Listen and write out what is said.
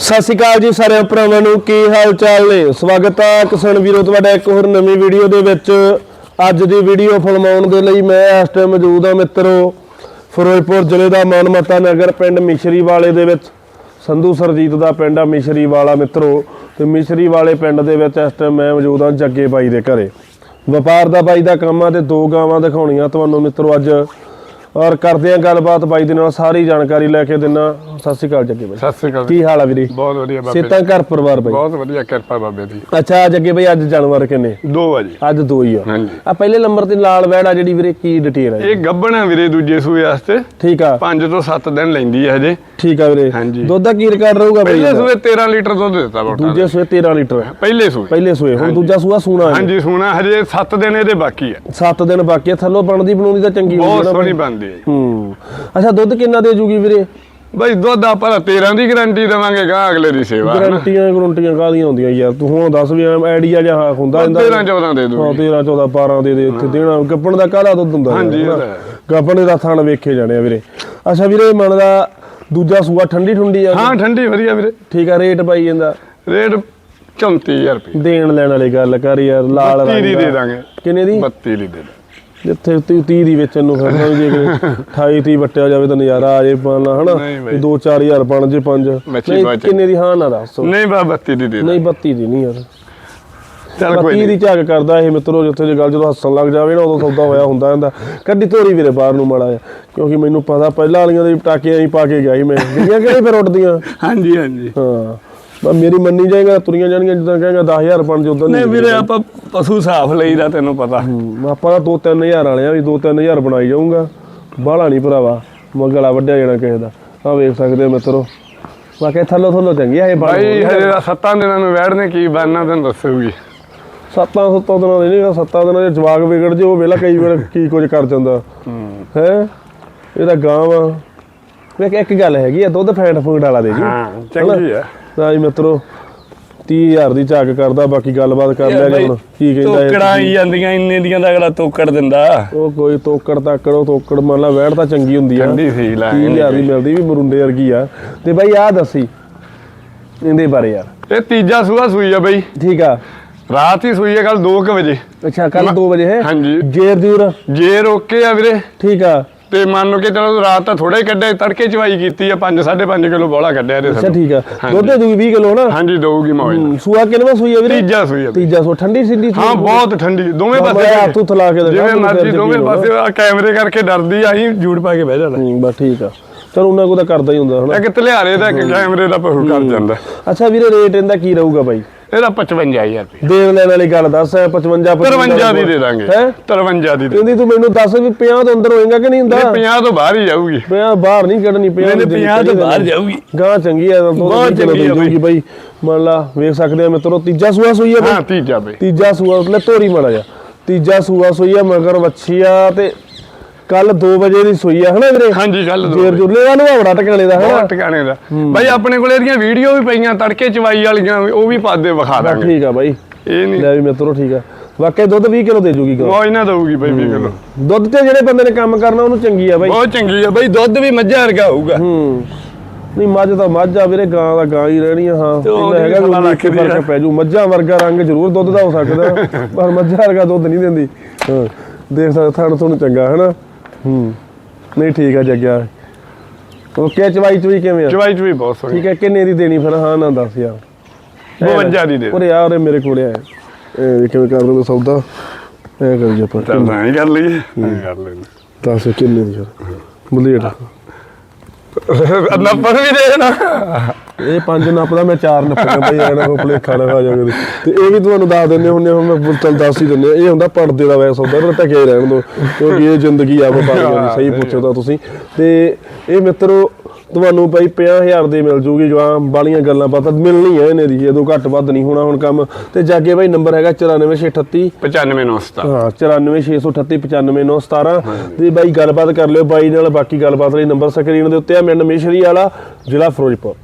ਸਤਿ ਸ਼੍ਰੀ ਅਕਾਲ ਜੀ ਸਾਰੇ ਭਰਾਵਾਂ ਨੂੰ, ਕੀ ਹਾਲ ਚਾਲ ਨੇ? ਸਵਾਗਤ ਹੈ ਕਿਸਾਨ ਵੀਰੋ, ਤੁਹਾਡਾ ਇੱਕ ਹੋਰ ਨਵੀਂ ਵੀਡੀਓ ਦੇ ਵਿੱਚ। ਅੱਜ ਦੀ ਵੀਡੀਓ ਫਿਲਮਾਉਣ ਦੇ ਲਈ ਮੈਂ ਇਸ ਟਾਈਮ ਮੌਜੂਦ ਹਾਂ ਮਿੱਤਰੋ, ਫਿਰੋਜ਼ਪੁਰ ਜ਼ਿਲ੍ਹੇ ਦਾ ਮਾਨਮਤਾ ਨਗਰ ਪਿੰਡ ਮਿਸ਼ਰੀ ਵਾਲੇ ਦੇ ਵਿੱਚ। ਸੰਧੂ ਸਰਜੀਤ ਦਾ ਪਿੰਡ ਆ ਮਿਸ਼ਰੀ ਵਾਲਾ ਮਿੱਤਰੋ, ਤੇ ਮਿਸ਼ਰੀ ਵਾਲੇ ਪਿੰਡ ਦੇ ਵਿੱਚ ਇਸ ਟਾਈਮ ਮੈਂ ਮੌਜੂਦ ਹਾਂ ਜੱਗੇ ਬਾਈ ਦੇ ਘਰੇ। ਵਪਾਰ ਦਾ ਬਾਈ ਦਾ ਕੰਮ ਆ ਤੇ ਦੋ ਗਾਵਾਂ ਦਿਖਾਉਣੀਆਂ ਤੁਹਾਨੂੰ ਮਿੱਤਰੋ ਅੱਜ। ਔਰ ਕਰਦੇ ਆ ਗੱਲਬਾਤ ਬਾਈ ਦੇ ਨਾਲ ਸਾਰੀ ਜਾਣਕਾਰੀ ਲੈ ਕੇ ਦਿਨਾ। ਸਤਿ ਸ਼੍ਰੀ ਅਕਾਲ ਜੱਗੇ ਬਾਈ। ਸਤਿ ਸ੍ਰੀ ਅਕਾਲ ਕੀ ਹਾਲ ਆ ਵੀਰੇ? ਬਹੁਤ ਵਧੀਆ ਬਾਬੇ ਸੇਤਾਂ ਘਰ ਪਰਿਵਾਰ ਬਾਈ? ਬਹੁਤ ਵਧੀਆ ਕਿਰਪਾ ਬਾਬੇ ਦੀ। ਅੱਛਾ ਅੱਜ ਅੱਗੇ ਬਈ ਅੱਜ ਜਾਨਵਰ ਕਿੰਨੇ? ਦੋ ਵਜੇ ਅੱਜ ਦੋ ਹੀ ਆ। ਹਾਂਜੀ। ਆ ਪਹਿਲੇ ਨੰਬਰ ਤੇ ਲਾਲ ਵੈੜ ਆ ਜਿਹੜੀ ਵੀਰੇ ਕੀ ਡਿਟੇਲ ਹੈ ਇਹ ਗੱਬਣ ਆ ਵੀਰੇ ਦੂਜੇ ਸੂਏ ਵਾਸਤੇ। ਠੀਕ ਆ। 5 ਤੋਂ 7 ਦਿਨ ਲੈਂਦੀ ਹੈ ਹਜੇ। ਠੀਕ ਆ ਵੀਰੇ। ਹਾਂਜੀ। ਦੁੱਧ ਦਾ ਕੀ ਰਿਕਾਰਡ ਰਹੂਗਾ ਬਈ ਪਹਿਲੇ? ਸੂਏ 13 ਲੀਟਰ ਦੁੱਧ ਦਿੱਤਾ ਬੋਟਾ ਦੂਜੇ ਸੂਏ 13 ਲੀਟਰ। ਪਹਿਲੇ ਸੂਏ। ਪਹਿਲੇ ਸੂਏ। ਹੁਣ ਦੂਜਾ ਸੂਆ ਸੂਣਾ ਹਾਂਜੀ ਸੁਣਾ। ਹਜੇ 7 ਦਿਨ ਇਹਦੇ ਬਾਕੀ ਹੈ 7 ਦਿਨ ਬਾਕੀ ਆ। ਥੱਲੋਂ ਬਣਦੀ ਬਣਾਉਣੀ ਤਾਂ ਚੰਗੀ ਬਹੁਤ ਹੋਊਗੀ ਨਾ ਸੋਹਣੀ ਬਈ। ਬਣਦੀ ਹੈ ਹੂੰ। ਅੱਛਾ ਦੁੱਧ ਕਿੰਨਾ ਦੇ ਜੂਗੀ ਵੀਰੇ? ਬਈ ਦੁੱਧ ਆਪਾਂ 13 ਦੀ ਗਾਰੰਟੀ ਦੇਵਾਂਗੇ ਗਾਂ ਅਗਲੇ ਦੀ ਸੇਵਾ। ਗਰੰਟੀਆਂ ਗਰੰਟੀਆਂ ਕਾਹਦੀਆਂ ਹੁੰਦੀਆਂ ਯਾਰ? ਤੂੰ ਹੁਣ ਦੱਸ ਵੀ ਆਈਡੀਆ ਜਿਹਾ ਹੁੰਦਾ ਇਹਦਾ 13 14 ਦੇ ਹਾਂ ਦੂੰਗੀ 13 14 12 ਦੇ ਦੇ ਉੱਥੇ। ਦੇਣਾ ਗੱਪਣ ਦਾ ਕਾਹਦਾ ਦੁੱਧ ਹੁੰਦਾ ਹਾਂਜੀ, ਯਾਰ, ਇਹ ਹਨਾ? ਤਾਂ ਹੈ। ਗੱਪਣ ਦਾ ਥਣ ਵੇਖੇ ਜਾਣੇ ਆ ਵੀਰੇ। ਅੱਛਾ ਵੀਰੇ ਮੰਨਦਾ ਦੂਜਾ ਸੂਆ ਠੰਡੀ ਠੁੰਡੀ ਆ। ਹਾਂ ਠੰਡੀ ਵਧੀਆ ਵੀਰੇ। ਠੀਕ ਆ ਰੇਟ ਪਾਈ ਜਾਂਦਾ। ਰੇਟ 34000 ਰੁਪਏ ਦੇਣ ਲੈਣ ਵਾਲੀ ਗੱਲ ਕਰ ਯਾਰ ਲਾਲ 32 ਦੀ ਰੰਗ ਦੇ। ਦਾ। ਦਾਂਗੇ। ਕਿੰਨੇ ਦੀ? 32 ਦੀ ਦੇ ਦਾਂਗੇ। ਜਿੱਥੇ 30 ਦੀ ਵੇਚਣ ਨੂੰ ਫਿਰਦਾ ਜੇ 28 30 ਵੱਟਿਆ ਜਾਵੇ ਤਾਂ ਨਜ਼ਾਰਾ ਆ ਜੇ ਪਾਣਾ ਹਨਾ? ਨਹੀਂ ਬਾਈ। 2 4000 ਬਣ ਜੇ 5 ਮੱਛੀ ਬਾਅਦ ਚ। ਕਿੰਨੇ ਦੀ ਹਾਂ ਨਾ ਦੱਸ। ਨਹੀਂ ਬਾ 32 ਦੀ ਦੇ ਨਹੀਂ 32 ਦੀ ਨਹੀਂ ਯਾਰ। ਚੱਲ ਕੋਈ 32 ਨਹੀਂ। ਦੀ ਝਾਕ ਕਰਦਾ ਇਹ ਮਿੱਤਰੋ ਜਿੱਥੇ ਜੇ ਗੱਲ ਜਦੋਂ ਹੱਸਣ ਲੱਗ ਜਾਵੇ ਨਾ ਉਦੋਂ ਸੌਦਾ ਹੋਇਆ ਹੁੰਦਾ ਹੁੰਦਾ ਕੱਢੀ ਧੋਰੀ ਵੀਰੇ ਬਾਹਰ ਨੂੰ ਮਾੜਾ ਕਿਉਂਕਿ ਮੈਨੂੰ ਪਤਾ ਪਹਿਲਾਂ ਵਾਲੀਆਂ ਦੇ ਟਾਕੀਆਂ ਹੀ ਪਾ ਕੇ ਗਿਆ ਸੀ ਮੈਂ। ਗਈਆਂ ਕਿਹੜੇ ਫਿਰ ਉੱਡਦੀਆਂ? ਹਾਂਜੀ ਹਾਂਜੀ। ਹਾਂ। ਬਸ ਮੇਰੀ ਮੰਨੀ ਜਾਏਗਾ ਤੁਰੀਆਂ ਜਾਣਗੀਆਂ ਜਿੱਦਾਂ ਕਹਾਂਗਾ 10000 ਬਣ ਜੇ ਉਦੋਂ ਨਹੀਂ ਵੀਰੇ ਆਪਾਂ ਪਸ਼ੂ ਸਾਫ਼ ਲਈਦਾ ਤੈਨੂੰ ਪਤਾ। ਆਪਾਂ ਤਾਂ 2-3000 ਵਾਲੇ ਆ ਵੀ 2-3000 ਬਣਾਈ ਜਾਊਂਗਾ। ਬਾਹਲਾ ਨਹੀਂ ਭਰਾਵਾ ਮਗਲਾ ਵੱਡਿਆ ਜਾਣਾ ਕਿਸੇ ਦਾ। ਆ ਵੇਖ ਸਕਦੇ ਹੋ ਮਿੱਤਰੋ। ਬਾਕੀ ਥੱਲੋ ਥੱਲੋ ਚੰਗੀ ਆ ਇਹ ਭਾਈ ਹਜੇ ਤਾਂ ਸੱਤਾਂ ਦਿਨਾਂ ਨੂੰ ਵੈੜਨੇ ਕੀ ਬਣਨਾ ਤੈਨੂੰ ਦੱਸੂਗੀ। ਸੱਤਾਂ ਸੱਤਾਂ ਦਿਨਾਂ ਦੇ ਨਹੀਂ ਸੱਤਾਂ ਦਿਨਾਂ ਦੇ ਜਵਾਗ ਵਿਗੜ ਜੇ ਉਹ ਵੇਲਾ ਕਈ ਵਾਰ ਕੀ ਕੁਝ ਕਰ ਜਾਂਦਾ। ਹੈ। ਇਹਦਾ ਗਾਂ ਵਾ ਵੇਖ ਇੱਕ ਗੱਲ ਹੈਗੀ ਆ ਦੁੱਧ ਫੈਟ ਫੂਡ ਵਾਲਾ ਦੇ ਜੀ। ਹਾਂ ਚੰਗੀ ਆ। ਤਾਂ ਜੀ ਮਿੱਤਰੋ 30000 ਦੀ ਝਾਕ ਕਰਦਾ ਬਾਕੀ ਗੱਲਬਾਤ ਕਰ ਲਿਆ ਜੀ ਹੁਣ ਕੀ ਕਹਿੰਦਾ ਇਹ ਤੋਕੜਾਂ ਆਈ ਜਾਂਦੀਆਂ ਇੰਨੇ ਦੀਆਂ ਦਾ ਅਗਲਾ ਤੋਕੜ ਦਿੰਦਾ। ਉਹ ਕੋਈ ਤੋਕੜ ਤਾਕੜ ਉਹ ਤੋਕੜ ਮੰਨ ਲਾ ਵੈੜ ਤਾਂ ਚੰਗੀ ਹੁੰਦੀ ਆ। ਠੰਡੀ ਸੀ ਲਾ 30000 ਦੀ ਮਿਲਦੀ ਵੀ ਮਰੁੰਡੇ ਵਰਗੀ ਆ। ਤੇ ਬਾਈ ਆਹ ਦੱਸੀ ਇਹਦੇ ਬਾਰੇ ਯਾਰ। ਇਹ ਤੀਜਾ ਸੂਆ ਸੂਈ ਆ ਬਈ। ਠੀਕ ਆ। ਰਾਤ ਹੀ ਸੂਈ ਆ ਕੱਲ 2 ਵਜੇ। ਅੱਛਾ ਕੱਲ 2 ਵਜੇ ਹੈ? ਹਾਂਜੀ। ਜੇਰ ਜੂਰ? ਜੇ ਰੋਕੇ ਆ ਵੀਰੇ। ਠੀਕ ਆ। ਤੇ ਮੰਨ ਲਓ ਕਿ ਚਲੋ ਰਾਤ ਤਾਂ ਥੋੜਾ ਹੀ ਕੱਢਿਆ ਤੜਕੇ ਚਵਾਈ ਕੀਤੀ ਆ 5 5.5 ਕਿਲੋ ਬੋਲਾ ਕੱਢਿਆ ਇਹਦੇ ਅੱਛਾ। ਠੀਕ ਆ। ਦੁੱਧ ਦੂਗੀ 20 ਕਿਲੋ ਨਾ ਹਾਂਜੀ ਦਊਗੀ ਮੌਜ ਨਾਲ। ਸੂਆ ਕਿੰਨਵਾ ਸੂਈ ਆ ਵੀਰੇ ਤੀਜਾ ਸੂਈ ਆ। ਤੀਜਾ ਸੂ ਠੰਡੀ ਸਿੰਡੀ ਹਾਂ ਬਹੁਤ ਠੰਡੀ ਦੋਵੇਂ ਮੈਂ ਪਾਸੇ ਹੱਥ ਹੁੱਥ ਲਾ ਕੇ ਦਿਖਾ ਜਿਵੇਂ ਤੈਨੂੰ ਮਰਜ਼ੀ ਦੋਵੇਂ ਪਾਸੇ ਆ ਕੈਮਰੇ ਕਰਕੇ ਡਰਦੀ ਆ ਅਸੀਂ ਜੂੜ ਪਾ ਕੇ ਬਹਿ ਜਾਣਾ ਹੂੰ ਬਸ ਠੀਕ ਆ ਚਲ ਉਹਨਾਂ ਕੋ ਤਾਂ ਕਰਦਾ ਹੀ ਹੁੰਦਾ ਹਨਾ। ਇੱਕ ਤਲਿਆਰੇ ਦਾ ਇੱਕ ਕੈਮਰੇ ਦਾ ਪਹੂ ਕਰ ਜਾਂਦਾ। ਅੱਛਾ ਵੀਰੇ ਰੇਟ ਇਹਦਾ ਕੀ ਰਹੂਗਾ ਬਾਈ? ਇਹਦਾ 55000 ਰੁਪਏ ਦੇਣ ਲੈਣ ਵਾਲੀ ਗੱਲ ਦੱਸ 55 53 ਦੀ ਦੇ ਦਾਂਗੇ। ਹੈ? 53 ਦੀ ਦੇ ਕਹਿੰਦੀ ਤੂੰ ਮੈਨੂੰ ਦੱਸ ਵੀ 50 ਤੋਂ ਅੰਦਰ ਹੋਏਗਾ ਕਿ ਨਹੀਂ ਹੁੰਦਾ? 50 ਤੋਂ ਬਾਹਰ ਹੀ ਜਾਊਗੀ। 50 ਬਾਹਰ ਨਹੀਂ ਕੱਢਣੀ 50 ਨਹੀਂ 50 ਤੋਂ ਬਾਹਰ ਜਾਊਗੀ। ਗਾਂ ਚੰਗੀ ਆ ਬਹੁਤ ਚੰਗੀ ਦੂਗੀ ਬਾਈ। ਮੰਨ ਲਾ ਵੇਖ ਸਕਦੇ ਆ ਮਿੱਤਰੋ ਤੀਜਾ ਸੂਆ ਸੂਈ ਆ ਹਾਂ ਤੀਜਾ ਬਈ। ਤੀਜਾ ਸੂਆ ਲੈ ਤੋਰੀ ਮਾੜਾ ਜਾ ਤੀਜਾ ਸੂਆ ਸੂਈ ਆ ਮਗਰ ਵੱਛੀ ਆ ਤੇ ਕੱਲ 2 ਵਜੇ ਦੀ ਸੂਈ ਆ ਹਨਾ ਵੀਰੇ? ਹਾਂਜੀ ਗੱਲ ਦੋ ਜੇਰ ਜੁਰਲੇ ਦਾ ਨਵਾਵੜਾ ਟਕਲੇ ਦਾ ਹਨਾ? ਟਿਕਾਣੇ ਦਾ। ਬਾਈ ਆਪਣੇ ਕੋਲ ਇਹਦੀਆਂ ਵੀਡੀਓ ਵੀ ਪਈਆਂ ਤੜਕੇ ਚਵਾਈ ਵਾਲੀਆਂ ਉਹ ਵੀ ਪਾਦੇ ਵਿਖਾ ਦਾਂਗੇ। ਠੀਕ ਆ ਬਾਈ। ਇਹ ਨਹੀਂ। ਲੈ ਵੀ ਮਿੱਤਰੋ ਠੀਕ ਆ। ਵਾਕਿਆ ਦੁੱਧ 20 ਕਿਲੋ ਦੇ ਜੂਗੀ ਗਾਂ ਮੌਜ ਨਾ ਦਊਗੀ ਬਾਈ 20 ਕਿਲੋ। ਦੁੱਧ ਤੇ ਜਿਹੜੇ ਬੰਦੇ ਨੇ ਕੰਮ ਕਰਨਾ ਉਹਨੂੰ ਚੰਗੀ ਆ ਬਾਈ। ਬਹੁਤ ਚੰਗੀ ਆ ਬਾਈ ਦੁੱਧ ਵੀ ਮੱਝਾਂ ਵਰਗਾ ਹੋਊਗਾ। ਹੂੰ। ਨਹੀਂ ਮੱਝ ਤਾਂ ਮੱਝ ਆ ਵੀਰੇ ਗਾਂ ਦਾ ਗਾਂ ਹੀ ਰਹਿਣੀ ਆ ਹਾਂ। ਇਹਨਾਂ ਹੈਗਾ ਵੀ ਲੱਖ ਫ਼ਰਕ। ਪੈ ਜੂ। ਮੱਝਾਂ ਵਰਗਾ ਰੰਗ ਜ਼ਰੂਰ ਦੁੱਧ ਦਾ ਹੋ ਸਕਦਾ ਪਰ ਮੱਝਾਂ ਵਰਗਾ ਦੁੱਧ ਨਹੀਂ ਦਿੰਦੀ। ਹਾਂ। ਦੇਖ ਸਕਦੇ ਥਣ ਤੁਹਾਨੂੰ ਚੰਗਾ ਹਨਾ? ਹੂੰ। ਨਹੀਂ ਠੀਕ ਆ ਜੱਗਿਆ ਓਕੇ ਚਵਾਈ ਚਵਾਈ ਕਿਵੇਂ ਆ? ਚਵਾਈ ਚਵਾਈ ਬਹੁਤ ਸੋਹਣੀ। ਠੀਕ ਹੈ ਕਿੰਨੇ ਦੀ ਦੇਣੀ ਫਿਰ? ਹਾਂ ਨਾ ਦੱਸ ਯਾਰ। 52 ਦੀ ਦੇ ਉਰੇ ਯਾਰ ਮੇਰੇ ਕੋਲੇ ਆ। ਇਹ ਕਿਵੇਂ ਕਰ ਦਿੰਦੇ ਸੌਦਾ? ਐ ਕਰ ਆਪਾਂ। ਤਾਂ ਹੀ ਕਰ ਲਈਏ। ਕਰ ਲੈਂਦੇ ਦੱਸ ਕਿੰਨੇ ਦੀ ਫਿਰ ਬੁਲੇਟ। ਨੰਬਰ ਵੀ ਦੇ ਨਾ ਇਹ ਪੰਜ ਨੱਪਦਾ ਮੈਂ ਚਾਰ ਨੱਪਦਾ ਬਈ ਇਹਨਾਂ ਕੋ ਭੁਲੇਖਾ ਨਾ ਖਾ ਜਾਵੇ। ਤੇ ਇਹ ਵੀ ਤੁਹਾਨੂੰ ਦੱਸ ਦਿੰਦੇ ਹੁੰਦੇ ਹੁਣ ਮੈਂ ਚੱਲ ਦੱਸ ਹੀ ਦਿੰਦੇ ਇਹ ਹੁੰਦਾ ਪੜਦੇ ਦਾ ਵੈਸ ਹੁੰਦਾ ਇਹਨੂੰ ਟਕੇ ਰਹਿਣ ਦੋ। ਕਿਉਂਕਿ ਇਹ ਜ਼ਿੰਦਗੀ ਆ ਵਪਾਰੀਆਂ ਦੀ ਸਹੀ ਪੁੱਛੋ ਤਾਂ ਤੁਸੀਂ। ਤੇ ਇਹ ਮਿੱਤਰੋ ਤੁਹਾਨੂੰ ਬਈ 50000 ਦੇ ਮਿਲ ਜੂਗੀ ਗਾਂ ਬਾਲੀਆਂ ਗੱਲਾਂ ਪਤਾ ਮਿਲਣੀ ਹੈ ਇਹਨੇ ਦੀ ਇਹਦੋਂ ਘੱਟ ਵੱਧ ਨਹੀਂ ਹੋਣਾ ਹੁਣ ਕੰਮ। ਤੇ ਜਾਗੇ ਬਾਈ ਨੰਬਰ ਹੈਗਾ 94638 95 ਨਮਸਤਾ ਹਾਂ 9468395917 ਤੇ ਬਾਈ ਗੱਲਬਾਤ ਕਰ ਲਿਓ ਬਾਈ ਨਾਲ ਬਾਕੀ ਗੱਲਬਾਤ ਲਈ ਨੰਬਰ ਸਕਰੀਨ ਦੇ ਉੱਤੇ ਆ ਮਿੰਡ ਮਿਸ਼ਰੀ ਵਾਲਾ ਜ਼ਿਲ੍ਹਾ ਫਿਰੋਜ਼ਪੁਰ।